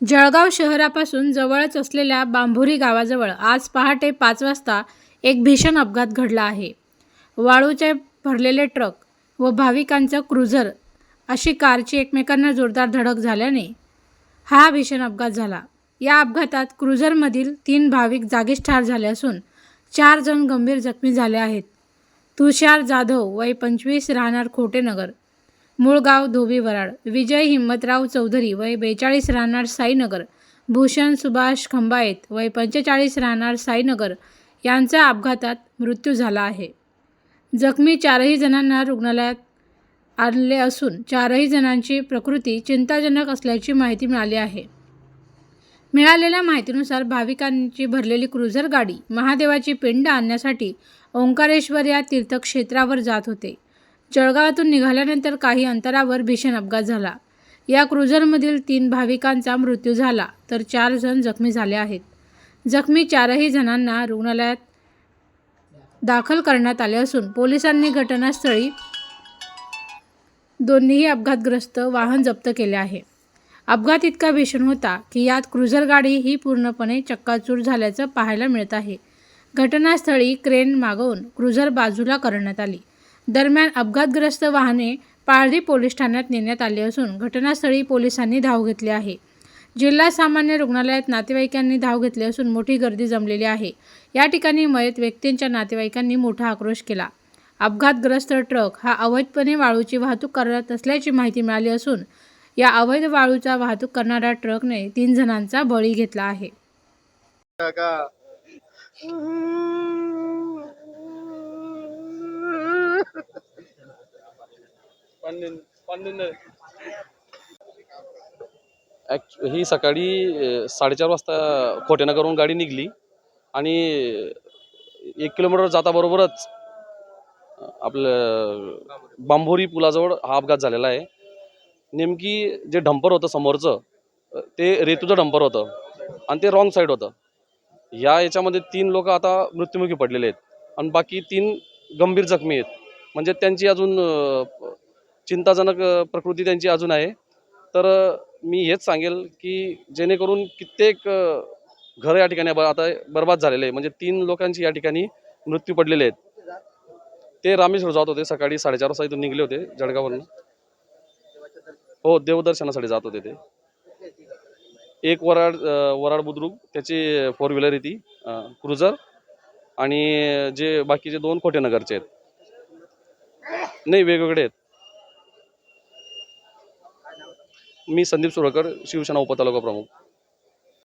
जळगाव शहरापासून जवळच असलेल्या बांभुरी गावाजवळ आज पहाटे पाच वाजता एक भीषण अपघात घडला आहे. वाळूचे भरलेले ट्रक व भाविकांचं क्रुझर अशी कारची एकमेकांना जोरदार धडक झाल्याने हा भीषण अपघात झाला. या अपघातात क्रुझरमधील तीन भाविक जागीच ठार झाले असून चार जण गंभीर जखमी झाले आहेत. तुषार जाधव वय पंचवीस राहणार खोटेनगर मूळ गाव धोबी वराड. विजय हिम्मतराव चौधरी वय बेचाळीस राहणार साईनगर. भूषण सुभाष खंबायत वय पंचेचाळीस राहणार साईनगर. यांचा अपघातात मृत्यू झाला आहे. जखमी चारही जणांना रुग्णालयात आणले असून चारही जणांची प्रकृती चिंताजनक असल्याची माहिती मिळाली आहे. मिळालेल्या माहितीनुसार भाविकांची भरलेली क्रुझर गाडी महादेवाची पिंड आणण्यासाठी ओंकारेश्वर या तीर्थक्षेत्रावर जात होते. जळगावातून निघाल्यानंतर काही अंतरावर भीषण अपघात झाला. या क्रुझरमधील तीन भाविकांचा मृत्यू झाला तर चार जण जखमी झाले आहेत. जखमी चारही जणांना रुग्णालयात दाखल करण्यात आले असून पोलिसांनी घटनास्थळी दोन्हीही अपघातग्रस्त वाहन जप्त केले आहे. अपघात इतका भीषण होता की यात क्रुझर गाडी ही पूर्णपणे चक्काचूर झाल्याचं पाहायला मिळत आहे. घटनास्थळी क्रेन मागवून क्रुझर बाजूला करण्यात आली. दरम्यान अपघातग्रस्त वाहने पाळधी पोलीस ठाण्यात नेण्यात आली असून घटनास्थळी पोलिसांनी धाव घेतली आहे. जिल्हा सामान्य रुग्णालयात नातेवाईकांनी धाव घेतली असून मोठी गर्दी जमलेली आहे. या ठिकाणी मयत व्यक्तींच्या नातेवाईकांनी मोठा आक्रोश केला. अपघातग्रस्त ट्रक हा अवैधपणे वाळूची वाहतूक करत असल्याची माहिती मिळाली असून या अवैध वाळूचा वाहतूक करणाऱ्या ट्रकने तीन जणांचा बळी घेतला आहे. ही सकाळी साडेचार वाजता खोटेनगरहून गाडी निघली आणि एक किलोमीटर जाताबरोबरच आपलं बांभोरी पुलाजवळ हा अपघात झालेला आहे. नेमकी जे डंपर होतं समोरचं ते रेतूचं डंपर होतं आणि ते रॉंग साईड होतं. या याच्यामध्ये तीन लोक आता मृत्युमुखी पडलेले आहेत आणि बाकी तीन गंभीर जखमी आहेत. म्हणजे त्यांची अजून चिंताजनक प्रकृती त्यांची अजून आहे. तर मी हेच सांगेल की जेणेकरून कित्येक घरं या ठिकाणी आता बर्बाद झालेले आहे म्हणजे तीन लोकांची या ठिकाणी मृत्यू पडलेले आहेत. ते रामेश्वर जात होते. सकाळी साडेचार वाजता इथून निघले होते जळगाववरून. हो देवदर्शनासाठी जात होते ते. एक वराड वराड बुद्रुक त्याची फोर व्हीलर आहे ती क्रुझर आणि जे बाकीचे दोन खोटेनगरचे आहेत. नाही वेगवेगळे आहेत. मी संदीप सुरकर शिवसेना उपतालुका प्रमुख.